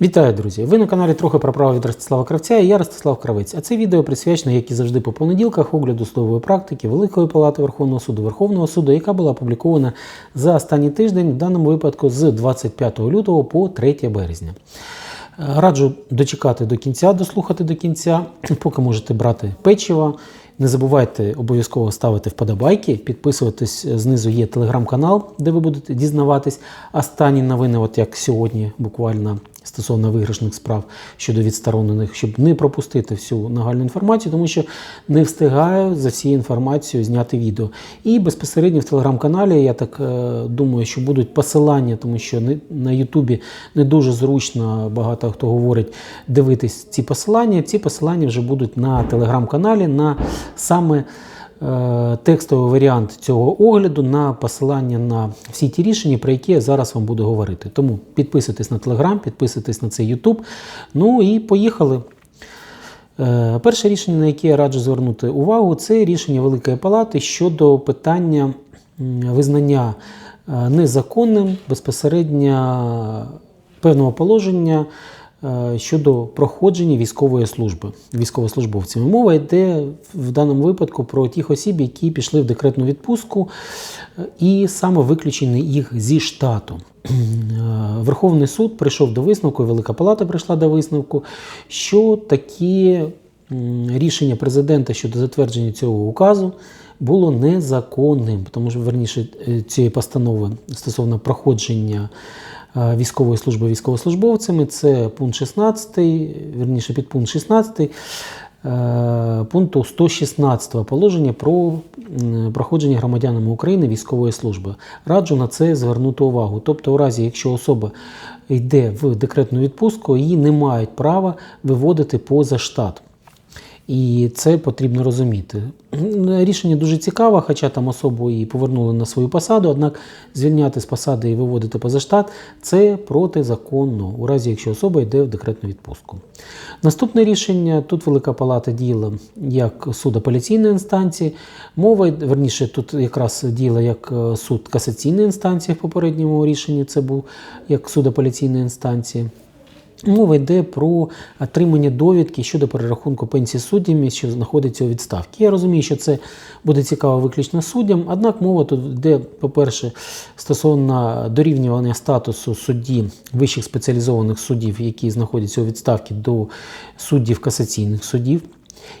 Вітаю, друзі! Ви на каналі трохи про право від Ростислава Кравця і я Ростислав Кравець. А це відео присвячено, як і завжди, по понеділках огляду судової практики Великої Палати Верховного суду Верховного суду, яка була опублікована за останній тиждень, в даному випадку з 25 лютого по 3 березня. Е, Раджу дочекати до кінця, дослухати до кінця, поки можете брати печиво. Не забувайте обов'язково ставити вподобайки, підписуватись. Знизу є телеграм-канал, де ви будете дізнаватись останні новини, от як сьогодні, буквально стосовно виграшних справ щодо відсторонених, щоб не пропустити всю нагальну інформацію, тому що не встигаю за всією інформацією зняти відео. І безпосередньо в телеграм-каналі я так е, думаю, що будуть посилання, тому що на Ютубі не дуже зручно, багато хто говорить дивитись ці посилання. Ці посилання вже будуть на телеграм-каналі, на саме текстовий варіант цього огляду на посилання на всі ті рішення, про які я зараз вам буду говорити. Тому підписуйтесь на телеграм, підписуйтесь на цей Ютуб. Ну і поїхали. Е, Перше рішення, на яке я раджу звернути увагу, це рішення Великої Палати щодо питання визнання е, незаконним безпосередньо певного положення е, щодо проходження військової служби військовослужбовцями. Мова йде в даному випадку про тих осіб, які пішли в декретну відпустку, е, і саме виключені їх зі штату. Е, Верховний суд прийшов до висновку, Велика Палата прийшла до висновку, що такі рішення президента щодо затвердження цього указу було незаконним, тому що верніше е, цієї постанови стосовно проходження е, військової служби військовослужбовцями, це пункт 16, верніше підпункт 16 е, пункту 116 положення про проходження громадянами України військової служби. Раджу на це звернути увагу. Тобто, у разі, якщо особа йде в декретну відпустку, її не мають права виводити поза штат. І це потрібно розуміти. Рішення дуже цікаве, хоча там особу і повернули на свою посаду, однак звільняти з посади і виводити поза штат це протизаконно, у разі якщо особа йде в декретну відпустку. Наступне рішення тут Велика Палата діяла як суд апеляційної інстанції. Мова, верніше, тут якраз діяла як е, суд касаційної інстанції в попередньому рішенні, це був як суд апеляційної інстанції. Мова йде про отримання довідки щодо перерахунку пенсії суддям, що знаходиться у відставці. Я розумію, що це буде цікаво виключно суддям, однак мова тут йде, по-перше, стосовно дорівнювання статусу судді вищих спеціалізованих суддів, які знаходяться у відставці до суддів касаційних судів.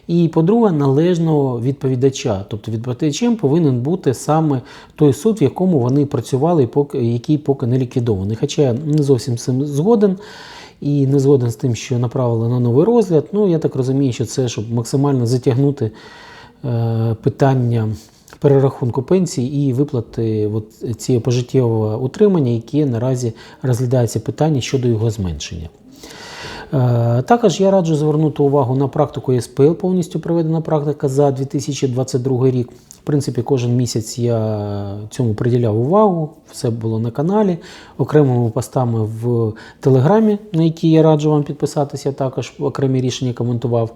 І, по-друге, належного відповідача. Тобто відповідачем повинен бути саме той суд, в якому вони працювали, який поки не ліквідований. Хоча я не зовсім цим згоден і не згоден з тим, що направили на новий розгляд. Ну, я так розумію, що це щоб максимально затягнути е, питання перерахунку пенсії і виплати от цієї пожиттєвого утримання, яке наразі розглядається питання щодо його зменшення. Е, Також я раджу звернути увагу на практику СПЛ, повністю проведена практика за 2022 рік. В принципі, кожен місяць я цьому приділяв увагу, все було на каналі, окремими постами в Телеграмі, на які я раджу вам підписатися, також окремі рішення коментував.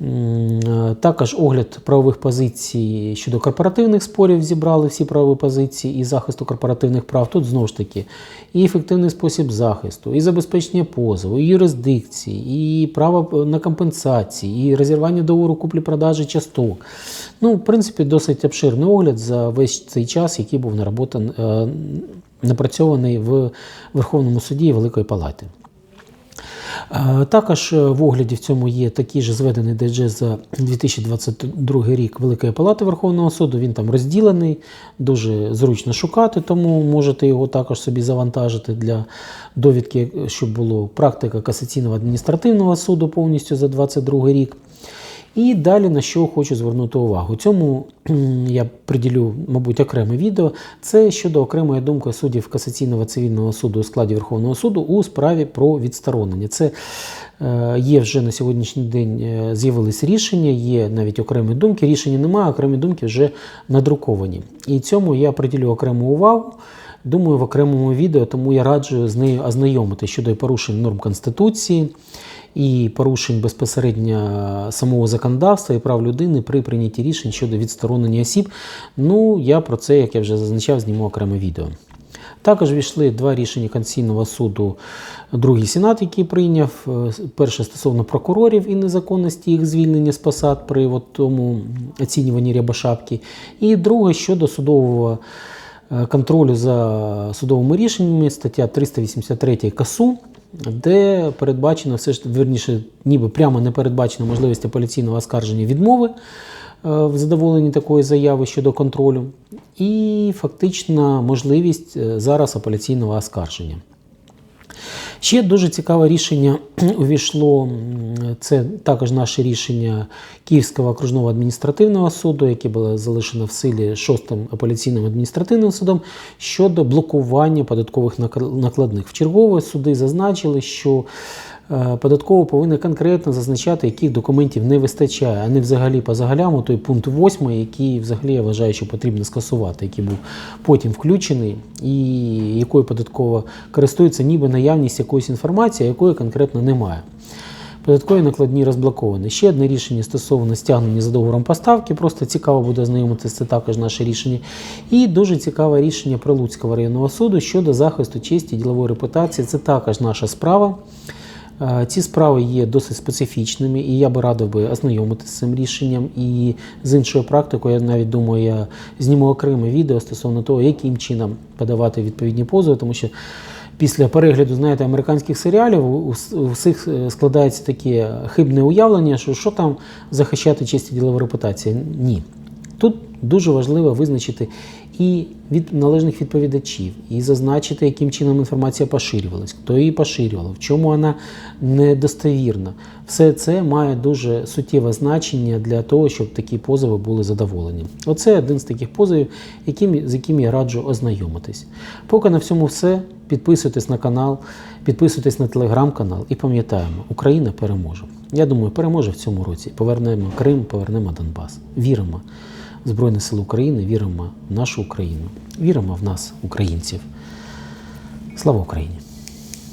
Е, Також огляд правових позицій щодо корпоративних спорів зібрали всі правові позиції і захисту корпоративних прав. Тут знову ж таки і ефективний спосіб захисту, і забезпечення позову, і юрисдикції, і право на компенсації, і розірвання договору куплі-продажі часток. Ну, в принципі, досить обширний огляд за весь цей час, який був нароботан, е, напрацьований в Верховному суді і Великої Палати. Е, Також е, в огляді в цьому є такий же зведений дайджест за 2022 рік Великої Палати Верховного суду. Він там розділений, дуже зручно шукати, тому можете його також собі завантажити для довідки, щоб було практика касаційного адміністративного суду повністю за 2022 рік. І далі на що хочу звернути увагу. Цьому я приділю, мабуть, окреме відео. Це щодо окремої думки суддів касаційного цивільного суду у складі Верховного суду у справі про відсторонення. Це е, є вже на сьогоднішній день е, з'явились рішення, є навіть окремі думки. Рішення немає, окремі думки вже надруковані. І цьому я приділю окрему увагу. Думаю, в окремому відео, тому я раджу з нею ознайомити щодо порушень норм Конституції і порушень безпосередньо самого законодавства і прав людини при прийнятті рішень щодо відсторонення осіб. Ну, я про це, як я вже зазначав, зніму окреме відео. Також війшли два рішення Конституційного суду, другий сенат, який прийняв. Е, Перше стосовно прокурорів і незаконності їх звільнення з посад при от тому оцінюванні Рябошапки. І друге щодо судового контролю за судовими рішеннями, стаття 383 КАСУ, де передбачено все ж верніше, ніби прямо не передбачена можливість апеляційного оскарження відмови е, в задоволенні такої заяви щодо контролю, і фактично можливість е, зараз апеляційного оскарження. Ще дуже цікаве рішення увійшло. Це також наше рішення Київського окружного адміністративного суду, яке було залишено в силі шостим апеляційним адміністративним судом щодо блокування податкових накладних. В чергове суди зазначили, що е, податково повинна конкретно зазначати, яких документів не вистачає, а не взагалі по загаляму той пункт 8, який взагалі я вважаю, що потрібно скасувати, який був потім включений, і якою податково користується ніби наявність якоїсь інформації, якої конкретно немає. Податкові накладні розблоковані. Ще одне рішення стосовно стягнення за договором поставки. Просто цікаво буде ознайомитися, це також наше рішення. І дуже цікаве рішення Прилуцького районного суду щодо захисту честі ділової репутації. Це також наша справа. Е, Ці справи є досить специфічними, і я би радив би ознайомитися з цим рішенням. І з іншою практикою, я навіть думаю, я зніму окреме відео стосовно того, яким чином подавати відповідні позови, тому що після перегляду, знаєте, американських серіалів у всіх е, складається таке хибне уявлення, що що там захищати честь і ділову репутацію. Ні. Тут дуже важливо визначити і від належних відповідачів, і зазначити, яким чином інформація поширювалась, хто її поширював, в чому вона недостовірна. Все це має дуже суттєве значення для того, щоб такі позови були задоволені. Оце один з таких позовів, яким, з яким я раджу ознайомитись. Поки на всьому все. Підписуйтесь на канал, підписуйтесь на телеграм-канал і пам'ятаємо, Україна переможе. Я думаю, переможе в цьому році. Повернемо Крим, повернемо Донбас. Віримо в Збройні Сили України, віримо в нашу Україну, віримо в нас, українців. Слава Україні!